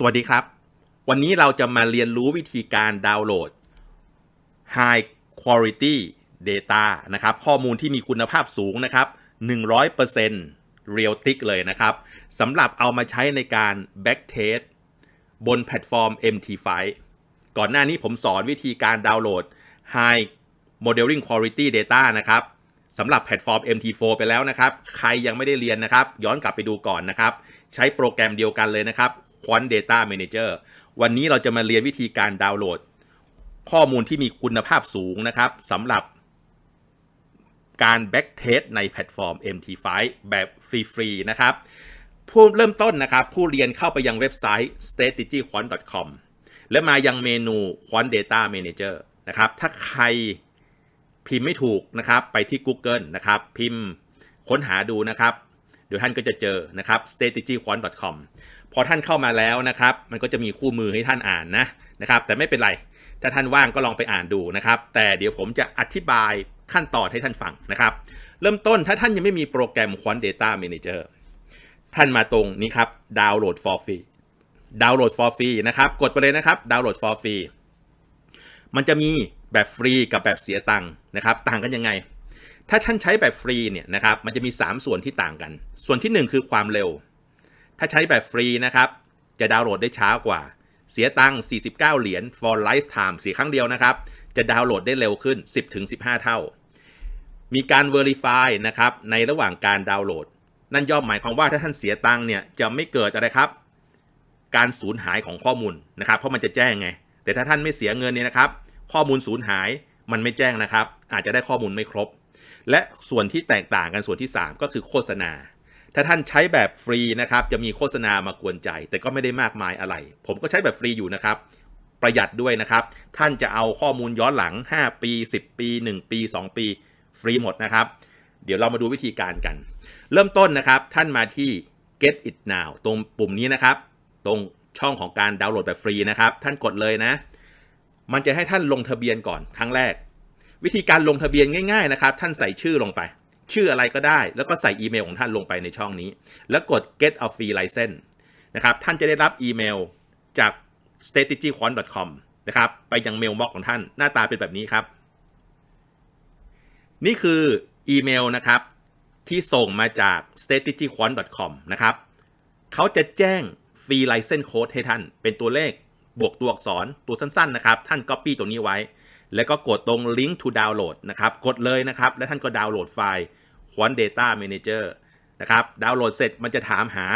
สวัสดีครับ วันนี้เราจะมาเรียนรู้วิธีการดาวน์โหลด High Quality Data นะครับ ข้อมูลที่มีคุณภาพสูงนะครับ 100% Real t i c เลยนะครับสำหรับเอามาใช้ในการ Backtest บนแพลตฟอร์ม MT5 ก่อนหน้านี้ผมสอนวิธีการดาวน์โหลด High Modeling Quality Data นะครับสำหรับแพลตฟอร์ม MT4 ไปแล้วนะครับ ใครยังไม่ได้เรียนนะครับ ย้อนกลับไปดูก่อนนะครับ ใช้โปรแกรมเดียวกันเลยนะครับ Quant Data Manager วันนี้เราจะมาเรียนวิธีการดาวน์โหลด ข้อมูลที่มีคุณภาพสูงนะครับสำหรับการแบ็กเทสในแพลตฟอร์ม MT5 แบบฟรีๆนะครับ ผู้เริ่มต้นนะครับ ผู้เรียนเข้าไปยังเว็บไซต์ strategyquant.com และมายังเมนู Quant Data Manager นะครับ ถ้าใครพิมพ์ไม่ถูกนะครับ ไปที่ Google นะครับ พิมพ์ค้นหาดูนะครับ เดี๋ยวท่านก็จะเจอนะครับ strategyquant.com พอท่านเข้ามาแล้วนะครับ มันก็จะมีคู่มือให้ท่านอ่านนะนะครับ แต่ไม่เป็นไร ถ้าท่านว่างก็ลองไปอ่านดูนะครับ แต่เดี๋ยวผมจะอธิบายขั้นตอนให้ท่านฟังนะครับ เริ่มต้นถ้าท่านยังไม่มีโปรแกรม Quant Data Manager ท่านมาตรงนี้ครับ ดาวน์โหลด for free ดาวน์โหลด for free นะครับ กดไปเลยนะครับ ดาวน์โหลด for free มันจะมีแบบฟรีกับแบบเสียตังค์นะครับ ต่างกันยังไง ถ้าท่านใช้แบบฟรีเนี่ยนะครับ มันจะมี 3 ส่วนที่ต่างกัน ส่วนที่ 1 คือความเร็ว ถ้าใช้แบบฟรีนะครับ จะดาวน์โหลดได้ช้ากว่า เสียตังค์49 เหรียญ for lifetime เสียครั้งเดียวนะครับ จะดาวน์โหลดได้เร็วขึ้น 10-15 เท่า มีการ Verify นะครับ ในระหว่างการดาวน์โหลด นั่นย่อมหมายความว่าถ้าท่านเสียตังค์เนี่ย จะไม่เกิดอะไรครับ การสูญหายของข้อมูลนะครับ เพราะมันจะแจ้งไง แต่ถ้าท่านไม่เสียเงินเนี่ยนะครับ ข้อมูลสูญหายมันไม่แจ้งนะครับ อาจจะได้ข้อมูลไม่ครบ และส่วนที่แตกต่างกันส่วนที่ 3 ก็คือโฆษณา ถ้าท่านใช้แบบฟรีนะครับ จะมีโฆษณามากวนใจ แต่ก็ไม่ได้มากมายอะไร ผมก็ใช้แบบฟรีอยู่นะครับ ประหยัดด้วยนะครับ ท่านจะเอาข้อมูลย้อนหลัง 5 ปี 10 ปี 1 ปี 2 ปี ฟรีหมดนะครับ เดี๋ยวเรามาดูวิธีการกัน เริ่มต้นนะครับ ท่านมาที่ get it now ตรงปุ่มนี้นะครับ ตรงช่องของการดาวน์โหลดแบบฟรีนะครับ ท่านกดเลยนะ มันจะให้ท่านลงทะเบียนก่อนครั้งแรก วิธีการลงทะเบียนง่ายๆนะครับ ท่านใส่ชื่อลงไป ชื่ออะไรก็ได้ แล้วก็ใส่อีเมลของท่านลงไปในช่องนี้ แล้วกด get a free license นะครับ ท่านจะได้รับอีเมลจาก strategyquant.com นะครับไปยังเมลบ็อกของท่านหน้าตาเป็นแบบนี้ครับ นี่คืออีเมลนะครับที่ส่งมาจาก strategyquant.com นะครับ เขาจะแจ้งฟรี license code ให้ท่าน เป็นตัวเลขบวกตัวอักษรตัวสั้นๆนะครับ ท่าน copy ตัวนี้ไว้ แล้วก็กดตรง link to download นะครับ กดเลยนะครับ แล้วท่านก็ดาวน์โหลดไฟล์ Quant Data Manager นะครับ ดาวน์โหลดเสร็จมันจะถามหา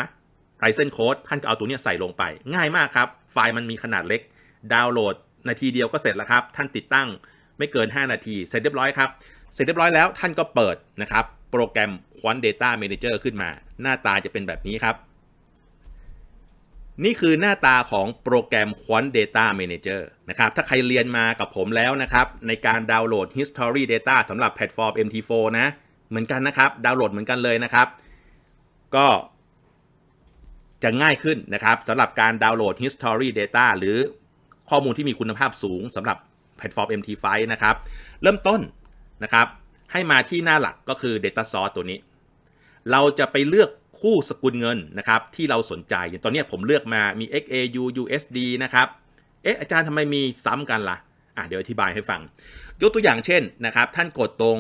license code ท่านก็เอาตัวนี้ใส่ลงไป ง่ายมากครับ ไฟล์มันมีขนาดเล็ก ดาวน์โหลดนาทีเดียวก็เสร็จแล้วครับ ท่านติดตั้งไม่เกิน 5 นาที เสร็จเรียบร้อยครับ เสร็จเรียบร้อยแล้วท่านก็เปิดนะครับ โปรแกรม Quant Data Manager ขึ้นมา หน้าตาจะเป็นแบบนี้ครับ นี่คือหน้าตาของโปรแกรม Quant Data Manager นะครับ ถ้าใครเรียนมากับผมแล้วนะครับ ในการดาวน์โหลด History Data สำหรับแพลตฟอร์ม MT4 นะ เหมือนกันนะครับ ดาวน์โหลดเหมือนกันเลยนะครับ ก็จะง่ายขึ้นนะครับสำหรับการดาวน์โหลด History Data หรือข้อมูลที่มีคุณภาพสูงสำหรับแพลตฟอร์ม MT5 นะครับ เริ่มต้นนะครับ ให้มาที่หน้าหลักก็คือ Data Source ตัวนี้ เราจะไปเลือก คู่สกุลเงินนะครับที่เราสนใจอย่างตอนนี้ผมเลือกมามี XAU USD นะครับเอ๊ะอาจารย์ทำไมมีซ้ำกันล่ะอะเดี๋ยวอธิบายให้ฟัง ยกตัวอย่างเช่นนะครับท่านกดตรง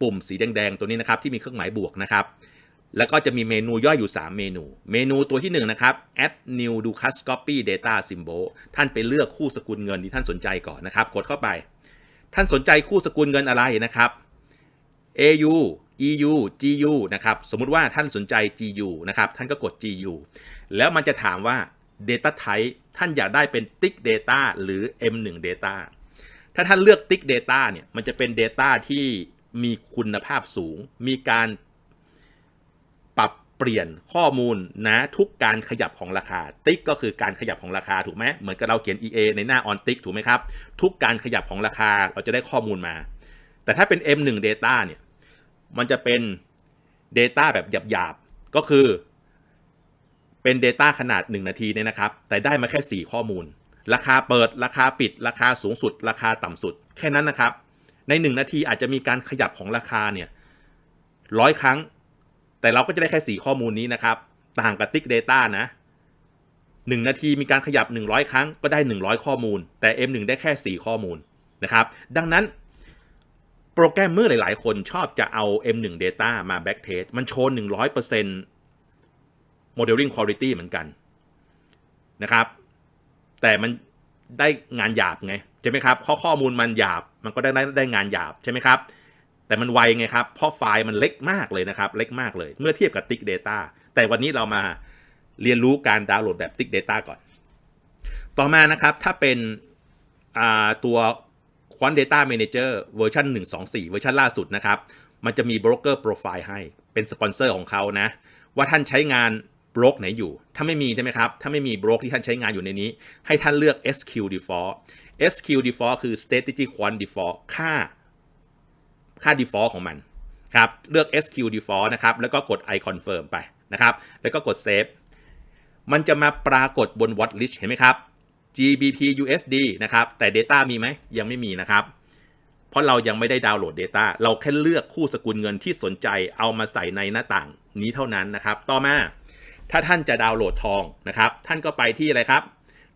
ปุ่มสีแดงๆ ตัวนี้นะครับที่มีเครื่องหมายบวกนะครับแล้วก็จะมีเมนูย่อยอยู่ 3 เมนู เมนูตัวที่ 1 นะครับ add new ducas copy data symbol ท่านไปเลือกคู่สกุลเงินที่ท่านสนใจก่อนนะครับ กดเข้าไป ท่านสนใจคู่สกุลเงินอะไรนะครับ AU EU GU นะครับ สมมุติว่าท่านสนใจ GU นะครับ ท่านก็กด GU แล้วมันจะถามว่า Data Type ท่านอยากได้เป็น Tick Data หรือ M1 Data ถ้าท่านเลือก Tick Data เนี่ย มันจะเป็น Data ที่มีคุณภาพสูง มีการปรับเปลี่ยนข้อมูลนะทุกการขยับของราคา ติ๊กก็คือการขยับของราคาถูกไหมเหมือนกับเราเขียน EA ในหน้า on tick ถูกไหมครับ ทุกการขยับของราคาเราจะได้ข้อมูลมา แต่ถ้าเป็น M1 Data เนี่ย มันจะเป็น Data แบบหยาบๆ ก็คือเป็น Data ขนาด 1 นาทีเนี่ยนะครับ แต่ได้มาแค่ 4 ข้อมูล ราคาเปิดราคาปิด ราคาสูงสุด ราคาต่ำสุด แค่นั้นนะครับ ใน 1 นาทีอาจจะมีการขยับของราคาเนี่ยร้อยครั้ง แต่เราก็จะได้แค่ 4 ข้อมูลนี้นะครับ ต่างกับ Tick Data นะ1 นาทีมีการขยับ 100 ครั้งก็ได้ 100 ข้อมูล แต่ M1 ได้แค่ 4 ข้อมูลนะครับ ดังนั้น โปรแกรมเมอร์หลาย ๆ คนชอบจะเอา M1 Data มา backtest มันโชว์100% modeling quality เหมือนกันนะครับ แต่มันได้งานหยาบไง ใช่ไหมครับ ข้อข้อมูลมันหยาบ มันก็ได้ได้ได้งานหยาบใช่ไหมครับ แต่มันไวไงครับ เพราะไฟล์มันเล็กมากเลยนะครับ เล็กมากเลย เมื่อเทียบกับ Tick Data แต่วันนี้เรามาเรียนรู้การดาวน์โหลดแบบ Tick Data ก่อน ต่อมานะครับ ถ้าเป็นตัว Quant Data Manager เวอร์ชัน124 เวอร์ชันล่าสุดนะครับ มันจะมี Broker Profile ให้เป็นสปอนเซอร์ของเขานะ ว่าท่านใช้งานบล็อกไหนอยู่ ถ้าไม่มีใช่ไหมครับ ถ้าไม่มีบล็อกที่ท่านใช้งานอยู่ในนี้ ให้ท่านเลือก SQ Default SQ Default คือ Strategy Quant Default ค่า ค่า default ของมันครับ เลือก SQ default นะครับ แล้วก็กด I confirm ไปนะครับ แล้วก็กด save มันจะมาปรากฏบน watchlist เห็นไหมครับ GBP USD นะครับ แต่ Data มีไหมยังไม่มีนะครับ เพราะเรายังไม่ได้ดาวน์โหลด Data เราแค่เลือกคู่สกุลเงินที่สนใจเอามาใส่ในหน้าต่างนี้เท่านั้นนะครับ ต่อมา ถ้าท่านจะดาวน์โหลดทองนะครับ ท่านก็ไปที่อะไรครับ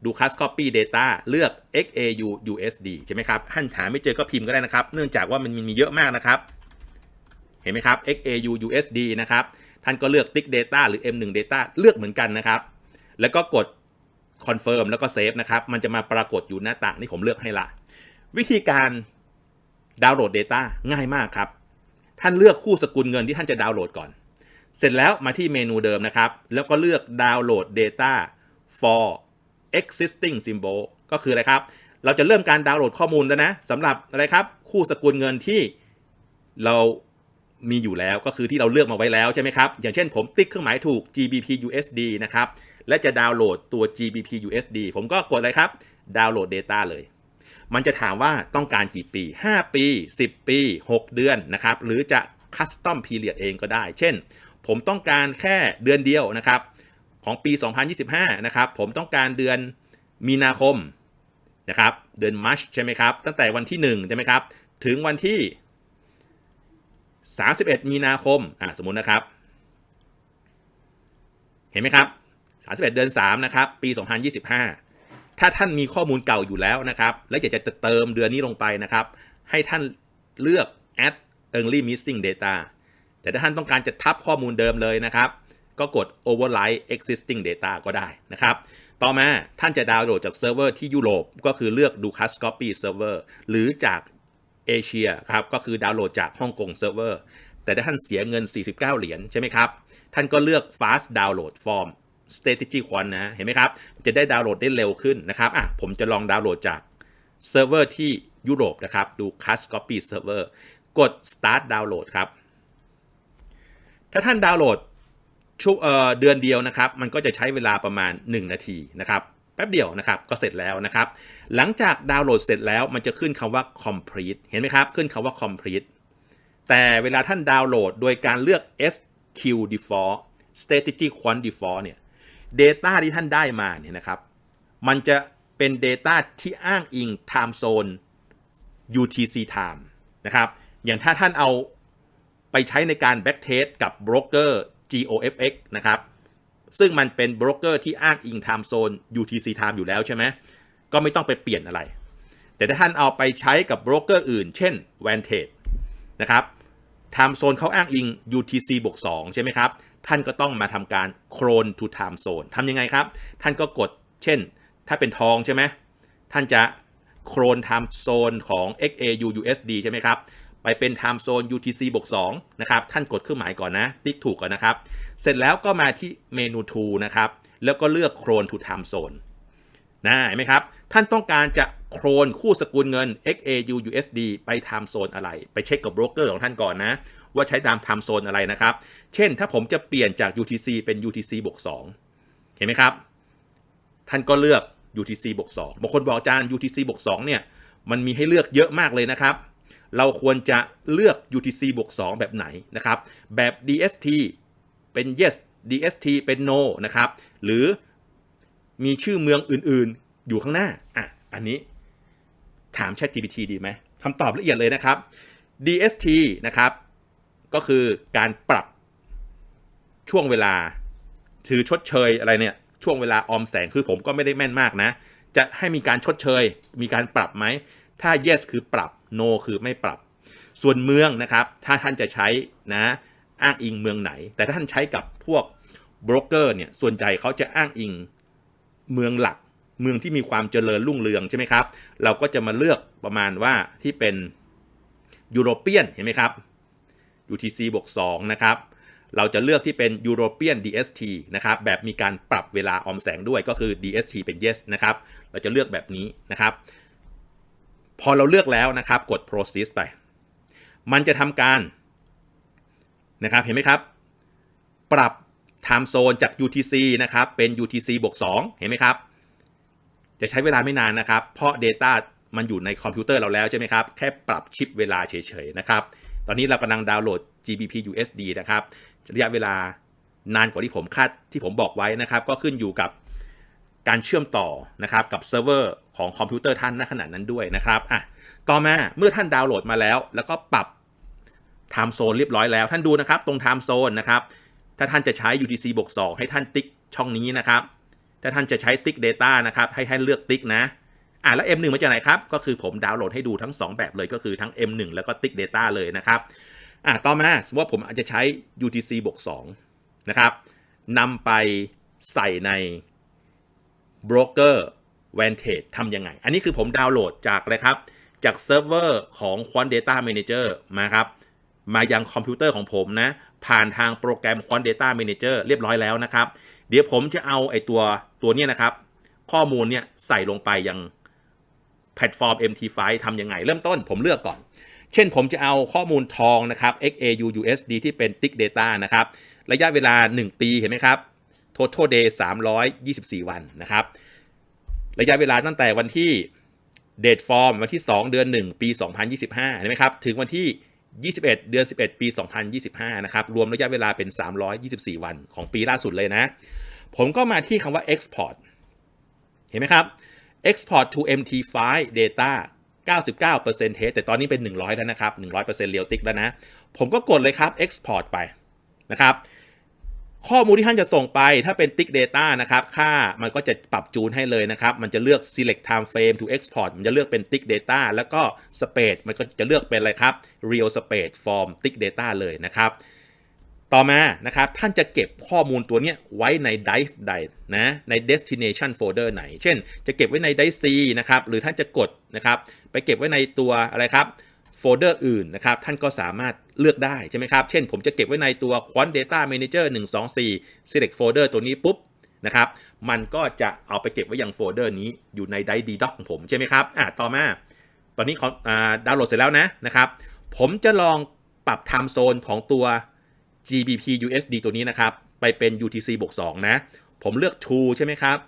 ดู Cast Copy Data เลือก XAU USD ใช่ไหมครับท่านหาไม่เจอก็พิมพ์ก็ได้นะครับ เนื่องจากว่ามันมีเยอะมากนะครับ เห็นไหมครับ XAU USD นะครับ ท่านก็เลือก Tick Data หรือ M1 Data เลือกเหมือนกันนะครับ แล้วก็กด Confirm แล้วก็ Save นะครับ มันจะมาปรากฏอยู่หน้าต่างที่ผมเลือกให้ละ วิธีการดาวน์โหลด Data ง่ายมากครับ ท่านเลือกคู่สกุลเงินที่ท่านจะดาวน์โหลดก่อน เสร็จแล้วมาที่เมนูเดิมนะครับ แล้วก็เลือกดาวน์โหลด Data for existing symbol ก็คืออะไรครับ เราจะเริ่มการดาวน์โหลดข้อมูลแล้วนะสำหรับอะไรครับ คู่สกุลเงินที่เรามีอยู่แล้วก็คือที่เราเลือกมาไว้แล้วใช่ไหมครับ อย่างเช่นผมติ๊กเครื่องหมายถูก GBP USD นะครับ และจะดาวน์โหลดตัว GBP USD ผมก็กดอะไรครับ ดาวน์โหลด Data เลย มันจะถามว่าต้องการกี่ปี 5 ปี 10 ปี 6 เดือนนะครับ หรือจะคัสตอมพีเรียดเองก็ได้ เช่น ผมต้องการแค่เดือนเดียวนะครับ ของปี 2025 นะครับ ผมต้องการเดือนมีนาคมนะครับ เดือนมัชใช่ไหมครับ ตั้งแต่วันที่1ใช่ไหมครับ ถึงวันที่ 31 มีนาคม อ่าสมมุตินะครับ เห็นไหมครับ 31 เดือน 3 นะครับ ปี 2025 ถ้าท่านมีข้อมูลเก่าอยู่แล้วนะครับ และอยากจะเติมเดือนนี้ลงไปนะครับ ให้ท่านเลือก add early missing data แต่ถ้าท่านต้องการจะทับข้อมูลเดิมเลยนะครับ ก็กด override existing data ก็ได้นะครับ ต่อมาท่านจะดาวน์โหลดจากเซิร์ฟเวอร์ที่ยุโรป ก็คือเลือก Ducas Copy Server หรือจากเอเชียครับ ก็คือดาวน์โหลดจากฮ่องกงเซิร์ฟเวอร์ แต่ถ้าท่านเสียเงิน 49 เหรียญใช่ไหมครับ ท่านก็เลือก Fast Download Form Strategy Quant นะเห็นไหมครับ จะได้ดาวน์โหลดได้เร็วขึ้นนะครับอะผมจะลองดาวน์โหลดจากเซิร์ฟเวอร์ที่ยุโรปนะครับ ดู Cast Copy Server กด Start Download ครับ ถ้าท่านดาวน์โหลดช่วงเดือนเดียวนะครับ มันก็จะใช้เวลาประมาณ 1 นาทีนะครับ แป๊บเดียวนะครับ ก็เสร็จแล้วนะครับ หลังจากดาวน์โหลดเสร็จแล้ว มันจะขึ้นคำว่า complete เห็นไหมครับ ขึ้นคำว่า complete แต่เวลาท่านดาวน์โหลดโดยการเลือก SQ default strategy quant default เนี่ย data ที่ท่านได้มาเนี่ยนะครับ มันจะเป็น data ที่อ้างอิง time zone UTC time นะครับ อย่างถ้าท่านเอาไปใช้ในการ backtest กับโบรกเกอร์ GOFX นะครับ ซึ่งมันเป็นโบรกเกอร์ที่อ้างอิง time zone UTC time อยู่แล้วใช่ไหม ก็ไม่ต้องไปเปลี่ยนอะไร แต่ถ้าท่านเอาไปใช้กับโบรกเกอร์อื่น เช่น Vantage นะครับ time zone เขาอ้างอิง UTC บวก2ใช่ไหมครับ ท่านก็ต้องมาทำการ clone to time zone ทำยังไงครับ ท่านก็กดเช่น ถ้าเป็นทองใช่ไหมท่านจะ clone time zone ของ XAU USD ใช่ไหมครับไปเป็น time zone UTC บวก2นะครับ ท่านกดเครื่องหมายก่อนนะ ติ๊กถูกก่อนนะครับ เสร็จแล้วก็มาที่เมนู tool นะครับ แล้วก็เลือก clone to time zone นะเห็นไหมครับ ท่านต้องการจะโครนคู่สกุลเงิน XAU USD ไป time zone อะไร ไปเช็คกับโบรกเกอร์ของท่านก่อนนะ ว่าใช้ตาม time zone อะไรนะครับ เช่นถ้าผมจะเปลี่ยนจาก UTC เป็น UTC บวก2เห็นไหมครับ ท่านก็เลือก UTC บวก2บางคนบอกอาจารย์ UTC บวก2เนี่ยมันมีให้เลือกเยอะมากเลยนะครับ เราควรจะเลือก UTC บวก2แบบไหนนะครับ แบบ DST เป็น yes DST เป็น no นะครับ หรือมีชื่อเมืองอื่นๆ อยู่ข้างหน้า อะ อันนี้ถาม ChatGPT ดีไหมคำตอบละเอียดเลยนะครับ DST นะครับ ก็คือการปรับช่วงเวลาถือชดเชยอะไรเนี่ย ช่วงเวลาออมแสงคือผมก็ไม่ได้แม่นมากนะ จะให้มีการชดเชย มีการปรับไหม ถ้า yes คือปรับ no คือไม่ปรับ ส่วนเมืองนะครับ ถ้าท่านจะใช้นะ อ้างอิงเมืองไหน แต่ถ้าท่านใช้กับพวกบรกเกอร์เนี่ย ส่วนใหญ่เขาจะอ้างอิงเมืองหลัก เมืองที่มีความเจริญรุ่งเรืองใช่ไหมครับ เราก็จะมาเลือกประมาณว่าที่เป็นยูโรเปียนเห็นไหมครับ UTC บวก2นะครับเราจะเลือกที่เป็น European DST นะครับแบบมีการปรับเวลาออมแสงด้วยก็คือ DST เป็น yes นะครับเราจะเลือกแบบนี้นะครับ พอเราเลือกแล้วนะครับกด proceed ไป มันจะทำการนะครับเห็นไหมครับ ปรับ time zone จาก UTC นะครับเป็น UTC บวก2เห็นไหมครับ จะใช้เวลาไม่นานนะครับ เพราะ Data มันอยู่ในคอมพิวเตอร์เราแล้วใช่ไหมครับ แค่ปรับชิปเวลาเฉยๆนะครับ ตอนนี้เรากำลังดาวน์โหลด GBP USD นะครับระยะเวลานานกว่าที่ผมคาดที่ผมบอกไว้นะครับ ก็ขึ้นอยู่กับการเชื่อมต่อนะครับกับเซิร์ฟเวอร์ของคอมพิวเตอร์ท่านณขณะนั้นด้วยนะครับอะต่อมาเมื่อท่านดาวน์โหลดมาแล้ว แล้วก็ปรับ time zone เรียบร้อยแล้ว ท่านดูนะครับตรง time zone นะครับถ้าท่านจะใช้ UTC บวก2ให้ท่านติ๊กช่องนี้นะครับ ถ้าท่านจะใช้ติ๊ก Data นะครับ ให้ท่านเลือกติ๊กนะ อะแล้ว M1 มาจากไหนครับ ก็คือผมดาวน์โหลดให้ดูทั้ง 2 แบบเลยก็คือทั้ง M1 แล้วก็ติ๊ก Data เลยนะครับอะต่อมาสมมติว่าผมอาจจะใช้ UTC บวก2นะครับนำไปใส่ใน broker Vantage ทำยังไง อันนี้คือผมดาวน์โหลดจากอะไรครับ จากเซิร์ฟเวอร์ของ Quant Data Manager มาครับ มายังคอมพิวเตอร์ของผมนะ ผ่านทางโปรแกรม Quant Data Manager เรียบร้อยแล้วนะครับ เดี๋ยวผมจะเอาไอตัวตัวเนี้ยนะครับ ข้อมูลเนี่ยใส่ลงไปยัง แพลตฟอร์ม MT5 ทำยังไง เริ่มต้นผมเลือกก่อน เช่นผมจะเอาข้อมูลทองนะครับ XAU USD ที่เป็น Tick Data นะครับ ระยะเวลา 1 ปีเห็นไหมครับ Total Day 324 วันนะครับ ระยะเวลาตั้งแต่วันที่ Date Form วันที่ 2 เดือน 1 ปี 2025เห็นไหมครับ ถึงวันที่ 21 เดือน 11 ปี 2025 นะครับ รวมระยะเวลาเป็น 324 วันของปีล่าสุดเลยนะ ผมก็มาที่คำว่า export เห็นไหมครับ export to MT5 data 99% test แต่ตอนนี้เป็น 100 แล้วนะครับ 100%เรียวติกแล้วนะ ผมก็กดเลยครับ export ไปนะครับ ข้อมูลที่ท่านจะส่งไปถ้าเป็น tick data นะครับ ค่ามันก็จะปรับจูนให้เลยนะครับ มันจะเลือก select time frame to export มันจะเลือกเป็น tick data แล้วก็ space มันก็จะเลือกเป็นอะไรครับ real space form tick data เลยนะครับ ต่อมานะครับท่านจะเก็บข้อมูลตัวนี้ไว้ใน drive ใดนะใน destination folder ไหน เช่น จะเก็บไว้ใน drive C นะครับหรือท่านจะกดนะครับไปเก็บไว้ในตัวอะไรครับโฟลเดอร์อื่นนะครับท่านก็สามารถเลือกได้ใช่ไหมครับ เช่น ผมจะเก็บไว้ในตัว Quant Data Manager 124 select folder ตัวนี้ปุ๊บนะครับมันก็จะเอาไปเก็บไว้ยังโฟลเดอร์นี้อยู่ใน drive D doc ของผมใช่ไหมครับอะต่อมา ตอนนี้เขาดาวน์โหลดเสร็จแล้วนะนะครับผมจะลองปรับ time zone ของตัว GBP USD ตัวนี้นะครับ ไปเป็น UTC บวก2นะ ผมเลือก True ใช่ไหมครับ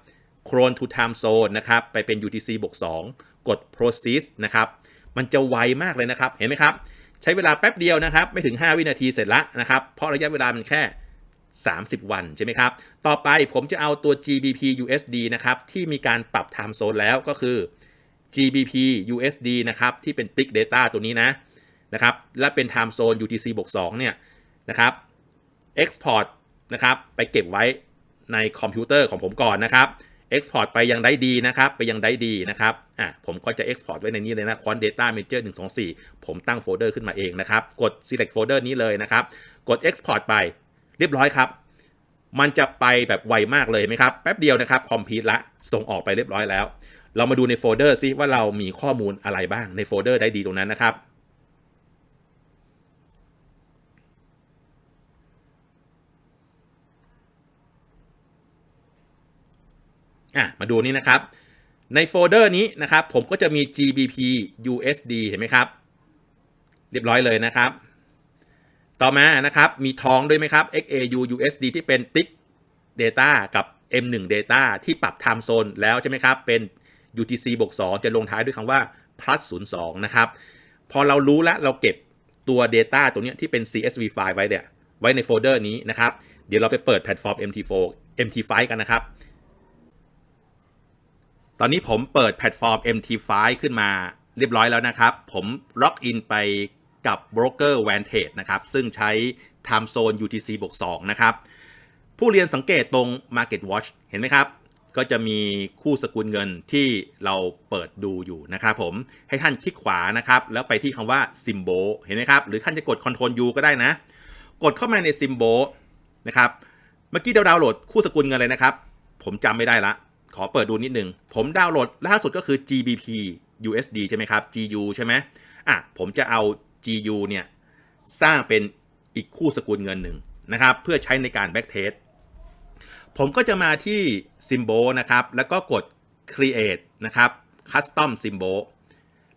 Cron to Time Zone นะครับ ไปเป็น UTC บวก2กด Proceed นะครับ มันจะไวมากเลยนะครับ เห็นไหมครับ ใช้เวลาแป๊บเดียวนะครับ ไม่ถึง 5 วินาทีเสร็จแล้วนะครับ เพราะระยะเวลามันแค่ 30 วันใช่ไหมครับ ต่อไปผมจะเอาตัว GBP USD นะครับ ที่มีการปรับ Time Zone แล้วก็คือ GBP USD นะครับ ที่เป็น Tick Data ตัวนี้นะ นะครับ และเป็น Time Zone UTC บวก2เนี่ยนะครับ Export นะครับไปเก็บไว้ในคอมพิวเตอร์ของผมก่อนนะครับ Export ไปยังได้ดีนะครับไปยังได้ดีนะครับอะผมก็จะ Export ไว้ในนี้เลยนะ Quant Data Manager 124 ผมตั้งโฟลเดอร์ขึ้นมาเองนะครับ กด Select Folder นี้เลยนะครับ กด Export ไปเรียบร้อยครับมันจะไปแบบไวมากเลยไหมครับ แป๊บเดียวนะครับ คอมพิวต์ละ ส่งออกไปเรียบร้อยแล้ว เรามาดูในโฟลเดอร์ซิว่าเรามีข้อมูลอะไรบ้างในโฟลเดอร์ได้ดีตรงนั้นนะครับ อะมาดูนี่นะครับ ในโฟลเดอร์นี้นะครับ ผมก็จะมี GBP USD เห็นไหมครับ เรียบร้อยเลยนะครับ ต่อมานะครับมีทองด้วยไหมครับ XAU USD ที่เป็น Tick Data กับ M1 Data ที่ปรับ Time Zone แล้วใช่ไหมครับ เป็น UTC บวก2จะลงท้ายด้วยคำว่า plus 02นะครับ พอเรารู้แล้วเราเก็บตัว Data ตัวนี้ที่เป็น CSV ไฟล์ไว้เนี่ยไว้ในโฟลเดอร์นี้นะครับ เดี๋ยวเราไปเปิดแพลตฟอร์ม MT4 MT5 กันนะครับ ตอนนี้ผมเปิดแพลตฟอร์ม MT5 ขึ้นมาเรียบร้อยแล้วนะครับ ผมล็อกอินไปกับ Broker Vantage นะครับ ซึ่งใช้ Time Zone UTC บวก2นะครับ ผู้เรียนสังเกตตรง Market Watch เห็นไหมครับ ก็จะมีคู่สกุลเงินที่เราเปิดดูอยู่นะครับผมให้ท่านคลิกขวานะครับ แล้วไปที่คำว่า Symbol เห็นไหมครับ หรือท่านจะกด Ctrl U ก็ได้นะ กดเข้ามาใน Symbol นะครับ เมื่อกี้เราดาวน์โหลดคู่สกุลเงินเลยนะครับ ผมจำไม่ได้ละ ขอเปิดดูนิดนึง ผมดาวน์โหลดล่าสุดก็คือ GBP USD ใช่ไหมครับ GU ใช่ไหมอะผมจะเอา GU เนี่ย สร้างเป็นอีกคู่สกุลเงินหนึ่งนะครับ เพื่อใช้ในการ backtest ผมก็จะมาที่ Symbol นะครับ แล้วก็กด Create นะครับ Custom Symbol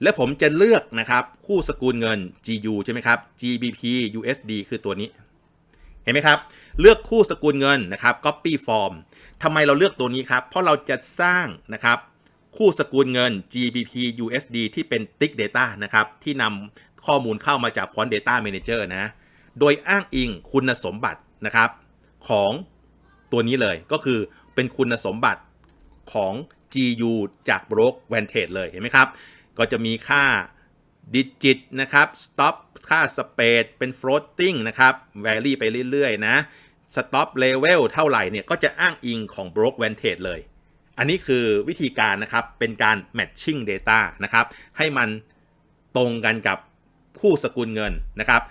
และผมจะเลือกนะครับ คู่สกุลเงิน GU ใช่ไหมครับ GBP USD คือตัวนี้ เห็นไหมครับ เลือกคู่สกุลเงินนะครับ Copy Form ทำไมเราเลือกตัวนี้ครับ เพราะเราจะสร้างนะครับคู่สกุลเงิน GBP USD ที่เป็น Tick Data นะครับ ที่นำข้อมูลเข้ามาจาก Quant Data Manager นะ โดยอ้างอิงคุณสมบัตินะครับ ของตัวนี้เลยก็คือเป็นคุณสมบัติของ GU จาก Broke Vantage เลยเห็นไหมครับ ก็จะมีค่า ดิจิตนะครับ stop ค่า space เป็น floating นะครับ vary ไปเรื่อยๆนะ stop level เท่าไหร่เนี่ย ก็จะอ้างอิงของ broke vantage เลย อันนี้คือวิธีการนะครับ เป็นการ matching data นะครับ ให้มันตรงกันกับคู่สกุลเงินนะครับ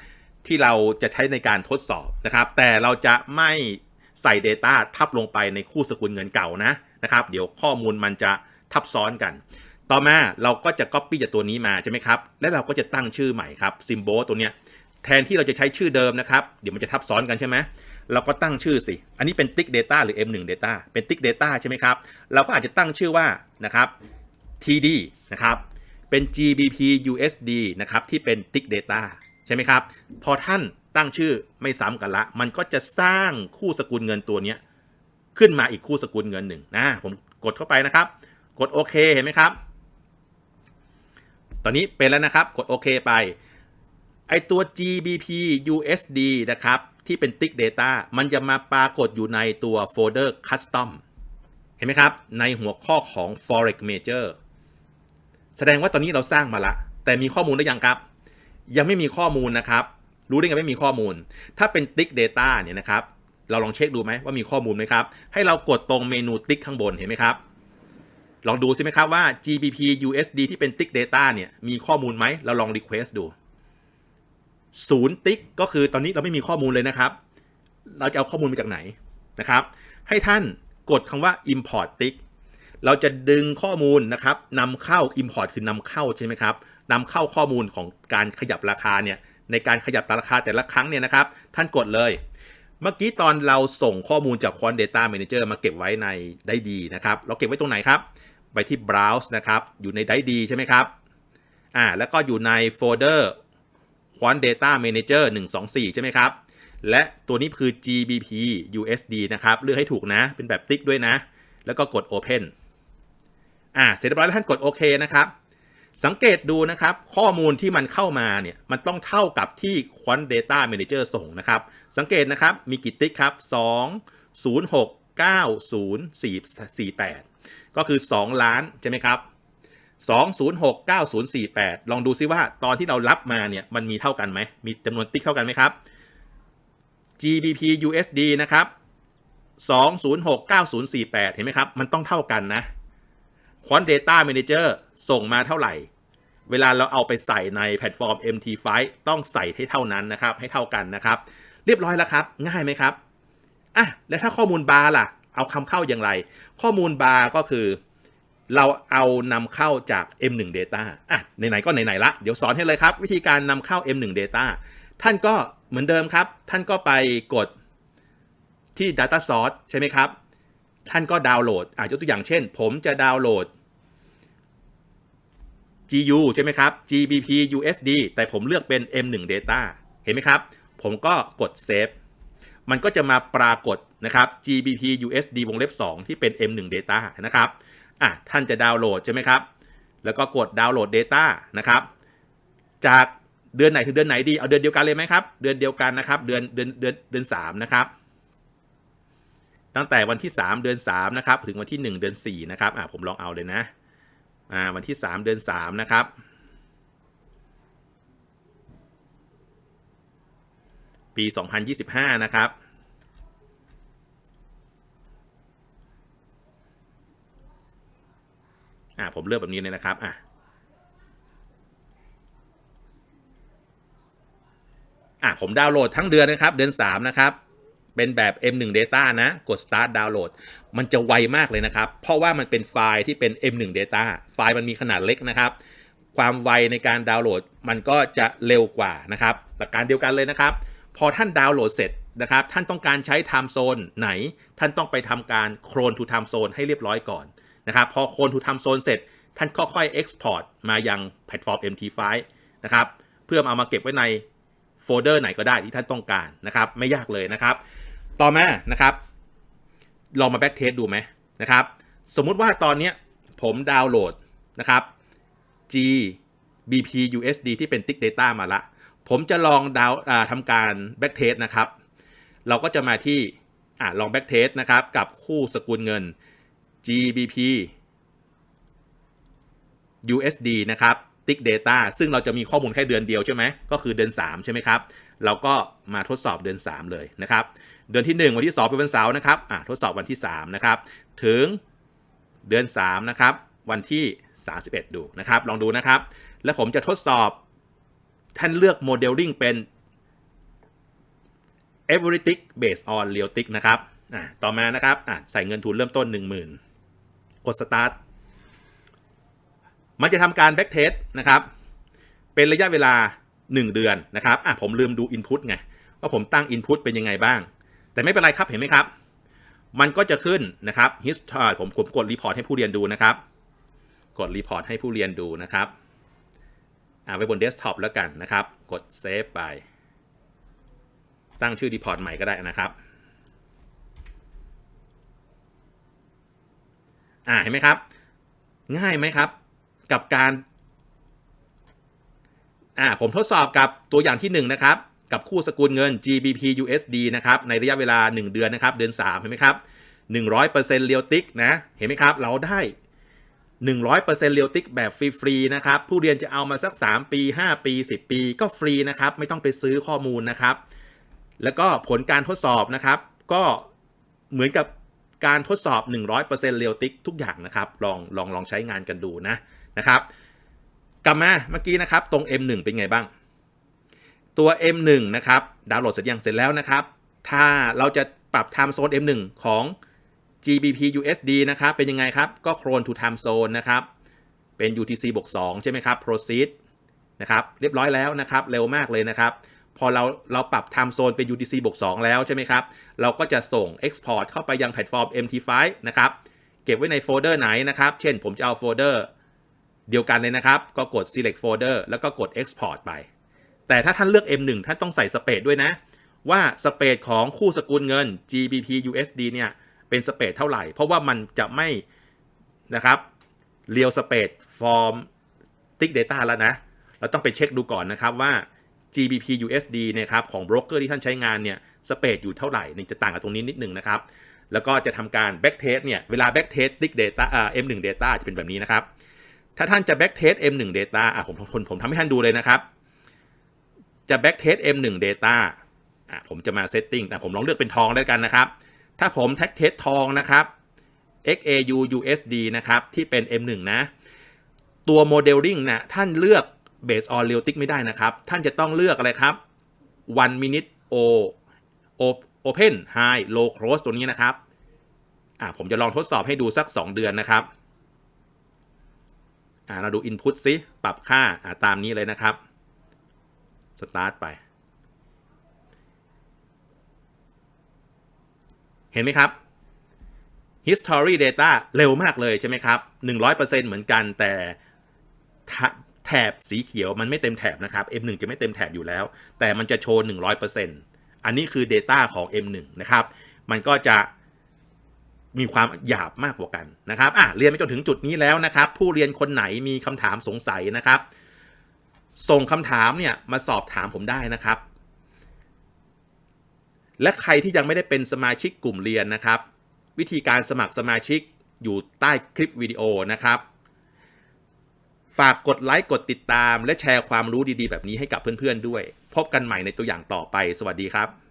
ที่เราจะใช้ในการทดสอบนะครับ แต่เราจะไม่ใส่ Data ทับลงไปในคู่สกุลเงินเก่านะนะครับ เดี๋ยวข้อมูลมันจะทับซ้อนกัน ต่อมาเราก็จะ Copy จากตัวนี้มาใช่ไหมครับ และเราก็จะตั้งชื่อใหม่ครับ Symbol ตัวเนี้ยแทนที่เราจะใช้ชื่อเดิมนะครับ เดี๋ยวมันจะทับซ้อนกันใช่ไหมเราก็ตั้งชื่อสิ อันนี้เป็น Tick Data หรือ M1 Data เป็น Tick Data ใช่ไหมครับ เราก็อาจจะตั้งชื่อว่านะครับ TD นะครับ เป็น GBP USD นะครับที่เป็น Tick Data ใช่ไหมครับ พอท่านตั้งชื่อไม่ซ้ำกันละ มันก็จะสร้างคู่สกุลเงินตัวนี้ขึ้นมาอีกคู่สกุลเงินหนึ่งนะ ผมกดเข้าไปนะครับ กดโอเคเห็นไหมครับ ตอนนี้เป็นแล้วนะครับ กดโอเคไป ไอตัว GBP USD นะครับ ที่เป็น Tick Data มันจะมาปรากฏอยู่ในตัวโฟลเดอร์ Custom เห็นไหมครับ ในหัวข้อของ Forex Major แสดงว่าตอนนี้เราสร้างมาละ แต่มีข้อมูลหรือยังครับ ยังไม่มีข้อมูลนะครับ รู้ได้ไงไม่มีข้อมูล ถ้าเป็น Tick Data เนี่ยนะครับ เราลองเช็คดูไหมว่ามีข้อมูลไหมครับ ให้เรากดตรงเมนูติ๊กข้างบนเห็นไหมครับ ลองดูสิไหมครับว่า GBP USD ที่เป็น Tick Data เนี่ย มีข้อมูลไหม เราลอง Request ดูศูนย์ติ๊กก็คือตอนนี้เราไม่มีข้อมูลเลยนะครับ เราจะเอาข้อมูลมาจากไหนนะครับ ให้ท่านกดคำว่า import tick เราจะดึงข้อมูลนะครับนำเข้า import คือนำเข้าใช่ไหมครับนำเข้าข้อมูลของการขยับราคาเนี่ย ในการขยับราคาแต่ละครั้งเนี่ยนะครับ ท่านกดเลย เมื่อกี้ตอนเราส่งข้อมูลจาก Quant Data Manager มาเก็บไว้ในได้ดีนะครับ เราเก็บไว้ตรงไหนครับ ไปที่ browse นะครับ อยู่ในไดดีใช่ไหมครับ อ่า แล้วก็อยู่ในโฟลเดอร์ Quant Data Manager 124 ใช่ไหมครับ และตัวนี้คือ GBP USD นะครับ เลือกให้ถูกนะ เป็นแบบติ๊กด้วยนะ แล้วก็กด Open อ่า เสร็จเรียบร้อยแล้วท่านกดโอเคนะครับ สังเกตดูนะครับ ข้อมูลที่มันเข้ามาเนี่ย มันต้องเท่ากับที่ Quant Data Manager ส่งนะครับ สังเกตนะครับ มีกี่ติ๊กครับ 2 0 6 9 0 4 4 8 ก็คือ 2 ล้านใช่ไหมครับ2069048 ลองดูซิว่าตอนที่เรารับมาเนี่ยมันมีเท่ากันไหม มีจำนวนติ๊กเท่ากันไหมครับ GBP USD นะครับ2069048 เห็นไหมครับ มันต้องเท่ากันนะ Quant Data Manager ส่งมาเท่าไหร่ เวลาเราเอาไปใส่ในแพลตฟอร์ม MT5 ต้องใส่ให้เท่านั้นนะครับ ให้เท่ากันนะครับ เรียบร้อยแล้วครับ ง่ายไหมครับอะแล้วถ้าข้อมูลบาร์ล่ะ เอาคำเข้าอย่างไร ข้อมูลบาร์ก็คือ เราเอานำเข้าจาก M1 Data อะไหนๆก็ไหนๆละ เดี๋ยวสอนให้เลยครับ วิธีการนำเข้า M1 Data ท่านก็เหมือนเดิมครับ ท่านก็ไปกดที่ Data Source ใช่ไหมครับ ท่านก็ดาวน์โหลดอะยกตัวอย่างเช่น ผมจะดาวน์โหลด GU ใช่ไหมครับ GBP USD แต่ผมเลือกเป็น M1 Data เห็นไหมครับ ผมก็กด Save มันก็จะมาปรากฏ นะครับ GBP USD วงเล็บ 2 ที่เป็น M1 Data นะครับอะท่านจะดาวน์โหลดใช่ไหมครับ แล้วก็กดดาวน์โหลด Data นะครับ จากเดือนไหนถึงเดือนไหนดี เอาเดือนเดียวกันเลยไหมครับ เดือนเดียวกันนะครับ เดือนเดือนเดือนเดือนสามนะครับ ตั้งแต่วันที่ 3 เดือน3นะครับ ถึงวันที่ 1 เดือน4นะครับ อะผมลองเอาเลยนะ อ่า วันที่ 3 เดือน3นะครับ ปี 2025 นะครับ อ่าผมเลือกแบบนี้เลยนะครับอะอะผมดาวน์โหลดทั้งเดือนนะครับ เดือน 3 นะครับ เป็นแบบ M1 Data นะ กด Start Download มันจะไวมากเลยนะครับ เพราะว่ามันเป็นไฟล์ที่เป็น M1 Data ไฟล์มันมีขนาดเล็กนะครับ ความไวในการดาวน์โหลดมันก็จะเร็วกว่านะครับ หลักการเดียวกันเลยนะครับ พอท่านดาวน์โหลดเสร็จนะครับ ท่านต้องการใช้ Time Zone ไหน ท่านต้องไปทำการ Clone to Time Zone ให้เรียบร้อยก่อน นะครับพอ Clone to Time Zone เสร็จ ท่านค่อยๆ export มายังแพลตฟอร์ม MT5 นะครับเพื่อเอามาเก็บไว้ในโฟลเดอร์ไหนก็ได้ที่ท่านต้องการนะครับไม่ยากเลยนะครับ ต่อมานะครับลองมาแบ็กเทสดูไหมนะครับสมมุติว่าตอนนี้ผมดาวน์โหลดนะครับ G BP USD ที่เป็น Tick Data มาละ ผมจะลองดาวาทำการแบ็กเทสนะครับ เราก็จะมาที่อลองแบ็กเทสนะครับ กับคู่สกุลเงิน GBP USD นะครับ Tick Data ซึ่งเราจะมีข้อมูลแค่เดือนเดียวใช่ไหม ก็คือเดือน 3 ใช่ไหมครับ เราก็มาทดสอบเดือน 3 เลยนะครับ เดือนที่ 1 วันที่ 2 เป็นวันเสาร์นะครับอ่าทดสอบวันที่ 3 นะครับ ถึงเดือน 3 นะครับ วันที่ 31 ดูนะครับ ลองดูนะครับ แล้วผมจะทดสอบท่านเลือกโมเดลลิ่งเป็น everything based on real tick นะครับต่อมานะครับใส่เงินทุนเริ่มต้น 10,000 กด start มันจะทำการ back test นะครับ เป็นระยะเวลา 1 เดือนนะครับอะผมลืมดู input ไง ว่าผมตั้ง input เป็นยังไงบ้าง แต่ไม่เป็นไรครับเห็นไหมครับ มันก็จะขึ้นนะครับ history ผมผมกด report ให้ผู้เรียนดูนะครับ กด report ให้ผู้เรียนดูนะครับอ่าไว้บน desktop แล้วกันนะครับ กด save ไป ตั้งชื่อ report ใหม่ก็ได้นะครับ อ่าเห็นไหมครับ ง่ายไหมครับ กับการอ่าผมทดสอบกับตัวอย่างที่ 1 นะครับ กับคู่สกุลเงิน GBP USD นะครับ ในระยะเวลา 1 เดือนนะครับ เดือน 3 เห็นไหมครับ 100%เรียวติกนะ เห็นไหมครับ เราได้ 100%เรียวติกแบบฟรีๆนะครับ ผู้เรียนจะเอามาสัก 3 ปี 5 ปี 10 ปีก็ฟรีนะครับ ไม่ต้องไปซื้อข้อมูลนะครับ แล้วก็ผลการทดสอบนะครับ ก็เหมือนกับ การทดสอบ 100%เรียวติกทุกอย่างนะครับ ลองลองลองใช้งานกันดูนะนะครับกลับมาเมื่อกี้นะครับตรง M1 เป็นไงบ้าง ตัว M1 นะครับดาวน์โหลดเสร็จยังเสร็จแล้วนะครับ ถ้าเราจะปรับ time zone M1 ของ GBP USD นะครับเป็นยังไงครับ ก็ clone to time zone นะครับเป็น UTC บวก2ใช่ไหมครับ proceed นะครับเรียบร้อยแล้วนะครับ เร็วมากเลยนะครับ พอเราเราปรับ time zone เป็น UTC บวก2แล้วใช่ไหมครับ เราก็จะส่ง export เข้าไปยังแพลตฟอร์ม MT5 นะครับ เก็บไว้ในโฟลเดอร์ไหนนะครับ เช่นผมจะเอาโฟลเดอร์เดียวกันเลยนะครับ ก็กด select folder แล้วก็กด export ไป แต่ถ้าท่านเลือก M1 ท่านต้องใส่สเปซด้วยนะ ว่าสเปซของคู่สกุลเงิน GBP USD เนี่ยเป็นสเปซเท่าไหร่ เพราะว่ามันจะไม่นะครับเรียวสเปซฟอร์ม tick data แล้วนะ เราต้องไปเช็คดูก่อนนะครับว่า GBP USD เนี่ยครับของบรกเกอร์ที่ท่านใช้งานเนี่ยสเปซอยู่เท่าไหร่นี่จะต่างกับตรงนี้นิดหนึ่งนะครับ แล้วก็จะทำการ back test เนี่ยเวลา back test tick data อ่า M1 data จะเป็นแบบนี้นะครับ ถ้าท่านจะ back test M1 data อะผมผมผมทำให้ท่านดูเลยนะครับ จะ back test M1 data อะผมจะมา setting อ่ผมลองเลือกเป็นทองแล้วกันนะครับ ถ้าผม tag test ทองนะครับ XAU USD นะครับที่เป็น M1 นะ ตัว modeling นะท่านเลือก based on realtic ไม่ได้นะครับ ท่านจะต้องเลือกอะไรครับ one minute o open high low close ตัวนี้นะครับ อะผมจะลองทดสอบให้ดูสัก 2 เดือนนะครับ อ่าเราดู Input ซิ ปรับค่า อ่าตามนี้เลยนะครับ Start ไป เห็นไหมครับ History Data เร็วมากเลยใช่ไหมครับ 100%เหมือนกันแต่ แถบสีเขียวมันไม่เต็มแถบนะครับ M1 จะไม่เต็มแถบอยู่แล้ว แต่มันจะโชว์ 100%อันนี้คือ Data ของ M1 นะครับ มันก็จะมีความหยาบมากกว่ากันนะครับอะเรียนไปจนถึงจุดนี้แล้วนะครับ ผู้เรียนคนไหนมีคำถามสงสัยนะครับ ส่งคำถามเนี่ยมาสอบถามผมได้นะครับ และใครที่ยังไม่ได้เป็นสมาชิกกลุ่มเรียนนะครับ วิธีการสมัครสมาชิกอยู่ใต้คลิปวิดีโอนะครับ ฝากกดไลค์กดติดตาม และแชร์ความรู้ดีๆ แบบนี้ให้กับเพื่อนๆด้วย พบกันใหม่ในตัวอย่างต่อไป สวัสดีครับ